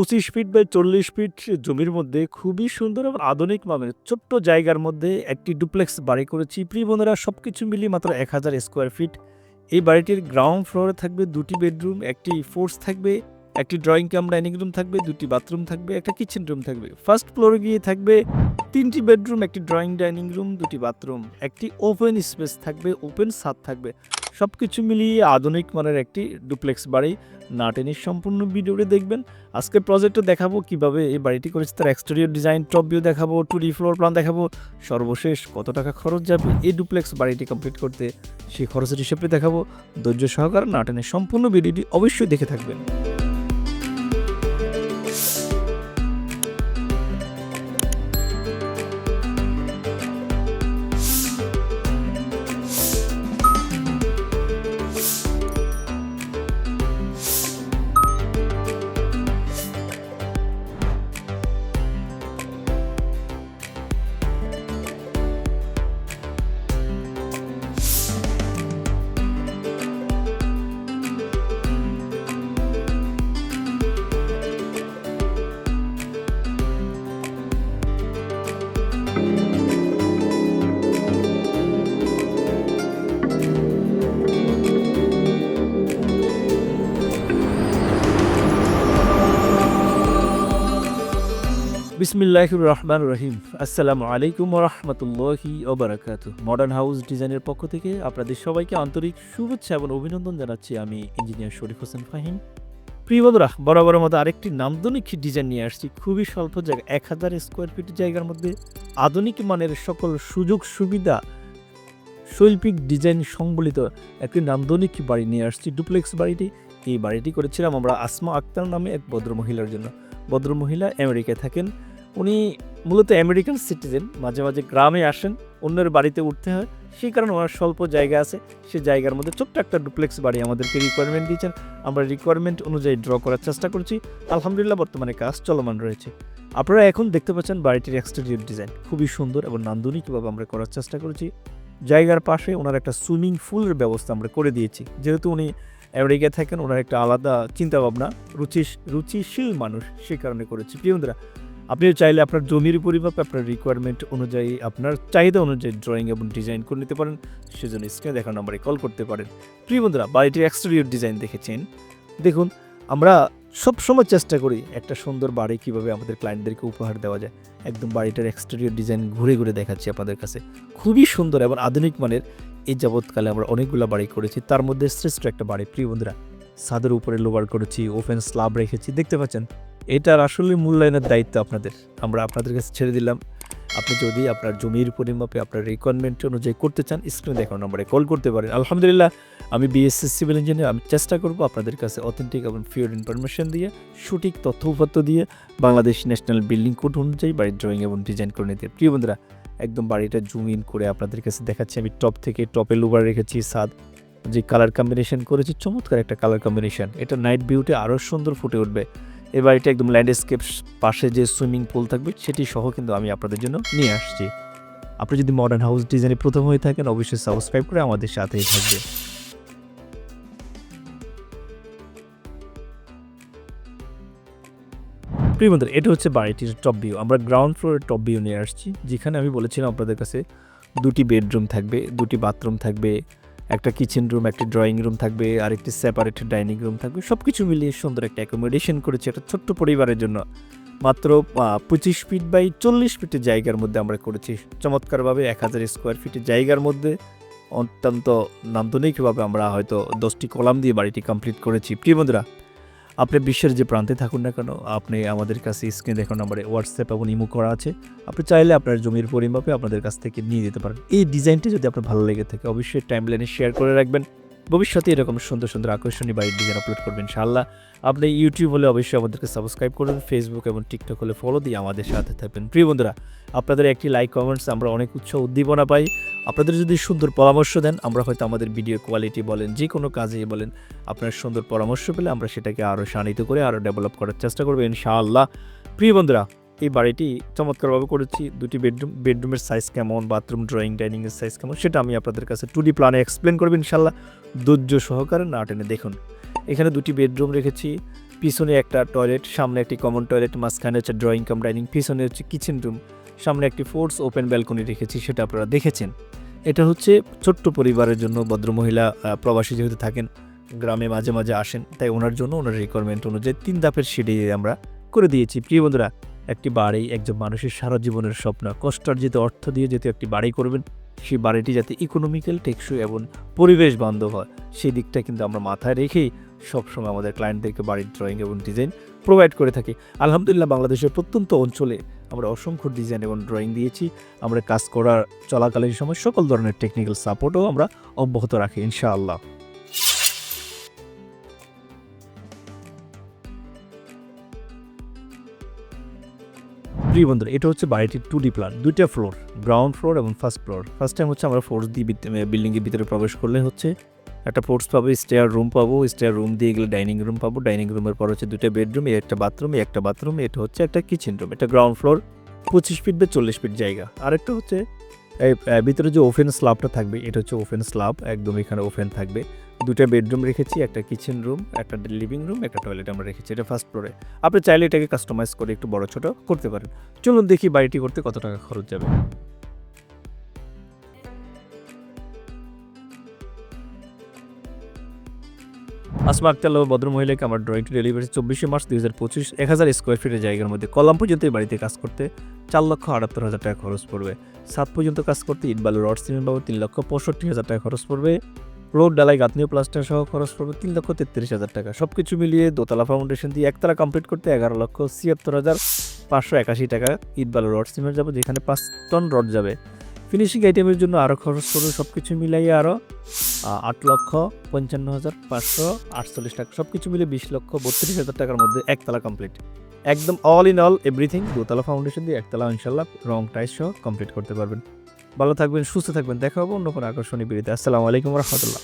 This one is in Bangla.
পঁচিশ ফিট বাই চল্লিশ ফিট জমির মধ্যে খুবই সুন্দর এবং আধুনিক মানের ছোট্ট জায়গার মধ্যে একটি ডুপ্লেক্স বাড়ি করেছি। প্রিয় বোনেরা সব কিছু মিলিয়ে মাত্র এক হাজার স্কোয়ার ফিট এই বাড়িটির গ্রাউন্ড ফ্লোরে থাকবে দুটি বেডরুম একটি ফোর্স থাকবে, একটি ড্রয়িং কাম ডাইনিং রুম থাকবে, দুটি বাথরুম থাকবে, একটা কিচেন রুম থাকবে। ফার্স্ট ফ্লোরে গিয়ে থাকবে তিনটি বেডরুম একটি ড্রয়িং ডাইনিং রুম দুটি বাথরুম একটি ওপেন স্পেস থাকবে ওপেন ছাদ থাকবে। সব কিছু মিলিয়ে আধুনিক মানের একটি ডুপ্লেক্স বাড়ি না সম্পূর্ণ ভিডিওটি দেখবেন। আজকে প্রজেক্টটা দেখাবো কীভাবে এই বাড়িটি করেছে, তার এক্সটেরিয়র ডিজাইন টপ ভিউ দেখাবো টু ডি ফ্লোর প্ল্যান দেখাবো, সর্বশেষ কত টাকা খরচ যাবে এই ডুপ্লেক্স বাড়িটি কমপ্লিট করতে সেই খরচের হিসেবে দেখাবো। ধৈর্য সহকারে না টেনে সম্পূর্ণ ভিডিওটি অবশ্যই দেখে থাকবেন। বিসমিল্লাহ রহমান রহিম আসসালামু আলাইকুম রহমতুল্লাহি ওবরাকাত মডার্ন হাউস ডিজাইনের পক্ষ থেকে আপনাদের সবাইকে আন্তরিক শুভেচ্ছা এবং অভিনন্দন জানাচ্ছি আমি ইঞ্জিনিয়ার শরীফ হোসেন ফাহিম। প্রিয় বরাবর মতো আরেকটি নান্দনিক ডিজাইন নিয়ে আসছি। খুবই স্বল্প জায়গা এক হাজার স্কোয়ার ফিট জায়গার মধ্যে আধুনিক মানের সকল সুযোগ সুবিধা শৈল্পিক ডিজাইন সংবলিত একটি নান্দনিক বাড়ি নিয়ে আসছি। ডুপ্লেক্স বাড়িটি, এই বাড়িটি করেছিলাম আমরা আসমা আক্তার নামে এক ভদ্রমহিলার জন্য। ভদ্রমহিলা আমেরিকায় থাকেন। উনি মূলত আমেরিকান সিটিজেন, মাঝে মাঝে গ্রামে আসেন, অন্যের বাড়িতে উঠতে হয়। সেই কারণে ওনার স্বল্প জায়গা আছে, সে জায়গার মধ্যে ছোট্ট একটা ডুপ্লেক্স বাড়ি আমাদেরকে রিকোয়ারমেন্ট দিয়েছেন। আমরা রিকোয়ারমেন্ট অনুযায়ী ড্র করার চেষ্টা করছি। আলহামদুলিল্লাহ, বর্তমানে কাজ চলমান রয়েছে। আপনারা এখন দেখতে পাচ্ছেন বাড়িটির এক্সটেরিয়র ডিজাইন খুবই সুন্দর এবং নান্দনিকভাবে আমরা করার চেষ্টা করেছি। জায়গার পাশে ওনার একটা সুইমিং পুলের ব্যবস্থা আমরা করে দিয়েছি। যেহেতু উনি আমেরিকায় থাকেন, ওনার একটা আলাদা চিন্তাভাবনা রুচি রুচিশীল মানুষ সেই কারণে করেছি। প্রিয় বন্ধুরা আপনি চাইলে আপনার জমির পরিমাপে, আপনার রিকোয়ারমেন্ট অনুযায়ী, আপনার চাহিদা অনুযায়ী ড্রয়িং এবং ডিজাইন করে নিতে পারেন। সেজন্য স্ক্রিনে দেখার নম্বরে কল করতে পারেন। প্রিয় বন্ধুরা, বাড়িটির এক্সটেরিয়র ডিজাইন দেখেছেন? দেখুন, আমরা সব সময় চেষ্টা করি একটা সুন্দর বাড়ি কীভাবে আমাদের ক্লায়েন্টদেরকে উপহার দেওয়া যায়। একদম বাড়িটার এক্সটেরিয়র ডিজাইন ঘুরে ঘুরে দেখাচ্ছি আপনাদের কাছে। খুবই সুন্দর এবং আধুনিক মানের এই যাবৎকালে আমরা অনেকগুলো বাড়ি করেছি। তার মধ্যে শ্রেষ্ঠ একটা বাড়ি, প্রিয় বন্ধুরা, ছাদের উপরে লোবার করেছি ওপেন স্লাব রেখেছি। দেখতে পাচ্ছেন এটার আসলে মূল্যায়নের দায়িত্ব আপনাদের। আমরা আপনাদের কাছে ছেড়ে দিলাম। আপনি যদি আপনার জমির পরিমাপে, আপনার রিকোয়ারমেন্ট অনুযায়ী করতে চান স্ক্রিনে দেখানো নম্বরে কল করতে পারেন। আলহামদুলিল্লাহ, আমি বিএসসি সিভিল ইঞ্জিনিয়ার আমি চেষ্টা করব আপনাদের কাছে অথেন্টিক এবং ফিওর ইনফরমেশন দিয়ে, সঠিক তথ্য উপাত্ত দিয়ে, বাংলাদেশ ন্যাশনাল বিল্ডিং কোড অনুযায়ী বাড়ির ড্রয়িং এবং ডিজাইন করে নিতে। প্রিয় বন্ধুরা, একদম বাড়িটা জুম ইন করে আপনাদের কাছে দেখাচ্ছি। আমি টপ থেকে টপে লোবার রেখেছি সাদ যে কালার কম্বিনেশন করেছি, চমৎকার একটা কালার কম্বিনেশন এটা নাইট ভিউতে আরও সুন্দর ফুটে উঠবে। এই বাড়িটা একদম ল্যান্ডস্কেপ পাশে যে সুইমিং পুল থাকবে, সেটি সহ কিন্তু আমি আপনাদের জন্য নিয়ে আসছি। আপনি যদি মডার্ন হাউস ডিজাইনে প্রথম হয়ে থাকেন, অবশ্যই সাবস্ক্রাইব করে আমাদের সাথেই থাকবে প্রিয় বন্ধুরা, এটা হচ্ছে বাড়িটির টপ ভিউ আমরা গ্রাউন্ড ফ্লোরের টপ ভিউ নিয়ে আসছি। যেখানে আমি বলেছিলাম আপনাদের কাছে দুটি বেডরুম থাকবে, দুটি বাথরুম থাকবে একটা কিচেন রুম একটি ড্রয়িং রুম থাকবে আর একটি সেপারেট ডাইনিং রুম থাকবে সব কিছু মিলিয়ে সুন্দর একটা অ্যাকোমোডেশন করেছে একটা ছোট্ট পরিবারের জন্য। মাত্র পঁচিশ ফিট বাই চল্লিশ ফিটের জায়গার মধ্যে আমরা করেছি। চমৎকারভাবে এক হাজার স্কোয়ার ফিটের জায়গার মধ্যে। অত্যন্ত নান্দনিকভাবে আমরা হয়তো দশটি কলাম দিয়ে বাড়িটি কমপ্লিট করেছি। প্রিয় বন্ধুরা আপনি বিশ্বের যে প্রান্তে থাকুন না কেন, আপনি আমাদের কাছে স্ক্রিনে দেখুন নাম্বারে হোয়াটসঅ্যাপ এবং ইমো করা আছে। আপনি চাইলে আপনার জমির পরিমাপে আপনাদের কাছ থেকে নিয়ে যেতে পারেন। এই ডিজাইনটি যদি আপনার ভালো লেগে থাকে, অবশ্যই টাইম লাইনে শেয়ার করে রাখবেন। ভবিষ্যতে এরকম সুন্দর সুন্দর আকর্ষণীয় বাড়ির ডিজাইন আপলোড করবেন, ইনশাআল্লাহ। আপনি ইউটিউব হলে অবশ্যই আমাদেরকে সাবস্ক্রাইব করবেন ফেসবুক এবং টিকটক হলে ফলো দিয়ে আমাদের সাথে থাকবেন। প্রিয় বন্ধুরা, আপনাদের একটি লাইক কমেন্টস আমরা অনেক উৎসাহ উদ্দীপনা পাই। আপনাদের যদি সুন্দর পরামর্শ দেন, আমরা হয়তো আমাদের ভিডিও কোয়ালিটি বলেন যে কোনো কাজেই বলেন, আপনার সুন্দর পরামর্শ পেলে আমরা সেটাকে আরও শানিত করে আরও ডেভেলপ করার চেষ্টা করব, ইনশাআল্লাহ। প্রিয় বন্ধুরা এই বাড়িটি চমৎকারভাবে করেছি। দুটি বেডরুম, বেডরুমের সাইজ কেমন বাথরুম ড্রয়িং ডাইনিংয়ের সাইজ কেমন, সেটা আমি আপনাদের কাছে টু ডি প্ল্যানে এক্সপ্লেন করব ইনশাল্লাহ ধৈর্য সহকারে না টেনে দেখুন। এখানে দুটি বেডরুম রেখেছি। পিছনে একটা টয়লেট সামনে একটি কমন টয়লেট মাঝখানে হচ্ছে ড্রয়িং কাম ডাইনিং পিছনে হচ্ছে কিচেন রুম সামনে একটি ফোর্স ওপেন ব্যালকনি রেখেছি, সেটা আপনারা দেখেছেন। এটা হচ্ছে ছোট্ট পরিবারের জন্য, ভদ্রমহিলা প্রবাসী যেহেতু থাকেন, গ্রামে মাঝে মাঝে আসেন, তাই ওনার জন্য ওনার রিকোয়ারমেন্ট অনুযায়ী তিন ধাপের সিঁড়ি আমরা করে দিয়েছি। প্রিয় বন্ধুরা একটি বাড়ি, একজন মানুষের সারা জীবনের স্বপ্ন। কষ্টার্জিত অর্থ দিয়ে যেহেতু একটি বাড়ি করবেন, সেই বাড়িটি যাতে ইকোনমিক্যাল টেকসই এবং পরিবেশ বান্ধব হয়, সেই দিকটা কিন্তু আমরা মাথায় রেখেই সবসময় আমাদের ক্লায়েন্টদেরকে বাড়ির ড্রয়িং এবং ডিজাইন প্রোভাইড করে থাকি। আলহামদুলিল্লাহ, বাংলাদেশের প্রত্যন্ত অঞ্চলে আমরা অসংখ্য ডিজাইন এবং ড্রয়িং দিয়েছি। আমরা কাজ করার চলাকালীন সময় সকল ধরনের টেকনিক্যাল সাপোর্টও আমরা অব্যাহত রাখি, ইনশাআল্লাহ। প্রিয় বন্ধুরা এটা হচ্ছে বাড়িটির টু ডি প্ল্যান দুইটা ফ্লোর গ্রাউন্ড ফ্লোর এবং ফার্স্ট ফ্লোর ফার্স্ট টাইম হচ্ছে আমরা ফোর্স দিয়ে বিল্ডিংয়ের ভিতরে প্রবেশ করলে হচ্ছে একটা ফোর্স পাবো স্টেয়ার রুম পাবো স্টেয়ার রুম দিয়ে গেলে ডাইনিং রুম পাবো। ডাইনিং রুমের পর হচ্ছে দুটো বেডরুম একটা বাথরুম একটা বাথরুম এটা হচ্ছে একটা কিচেন রুম এটা গ্রাউন্ড ফ্লোর পঁচিশ ফিট বা চল্লিশ ফিট জায়গা। আরেকটা হচ্ছে, এই ভিতরে যে ওভেন স্ল্যাবটা থাকবে, এটা হচ্ছে ওভেন স্ল্যাব একদম এখানে ওভেন থাকবে। দুটো বেডরুম রেখেছি, একটা কিচেন রুম একটা লিভিং রুম একটা টয়লেট আমরা রেখেছি, এটা ফার্স্ট ফ্লোরে আপনি চাইলে এটাকে কাস্টমাইজ করে একটু বড় ছোট করতে পারেন। চলুন দেখি বাড়িটি করতে কত টাকা খরচ যাবে। আসমা আক্তার লো ভদ্র মহিলাকে আমার ড্রয়িংটি ডেলিভারি চব্বিশে মার্চ দুই হাজার পঁচিশ, এক হাজার স্কোয়ার ফিটের জায়গার মধ্যে কলাম পর্যন্ত এই বাড়িতে কাজ করতে চার লক্ষ আটাত্তর হাজার টাকা খরচ পড়বে। সাত পর্যন্ত কাজ করতে ইট বালু রড সিমেন্ট বাবু তিন লক্ষ পঁয়ষট্টি হাজার টাকা খরচ পড়বে। রোড ডালাই গাঁথনীয় প্লাস্টার সহ খরচ পড়বে তিন লক্ষ তেত্রিশ হাজার টাকা। সব কিছু মিলিয়ে দোতলা ফাউন্ডেশন দিয়ে একতলা কমপ্লিট করতে এগারো লক্ষ ছিয়াত্তর হাজার পাঁচশো একাশি টাকা ইটবালু রড সিমেন্ট যাবে যেখানে পাঁচ টন রড যাবে। ফিনিশিং আইটেমের জন্য আরও খরচ পড়বে সব কিছু মিলাইয়ে আরও আট লক্ষ পঞ্চান্ন হাজার পাঁচশো আটচল্লিশ টাকা। সব কিছু মিলে বিশ লক্ষ বত্রিশ হাজার টাকার মধ্যে একতলা কমপ্লিট একদম অল ইন অল এভরিথিং দোতলা ফাউন্ডেশন দিয়ে একতলা ইনশাল্লাহ রং টাইস সহ কমপ্লিট করতে পারবেন। ভালো থাকবেন সুস্থ থাকবেন। দেখা হবে অন্য কোনো আকর্ষণীয় বিড়িতে আসসালামু আলাইকুম রহমতুল্লাহ।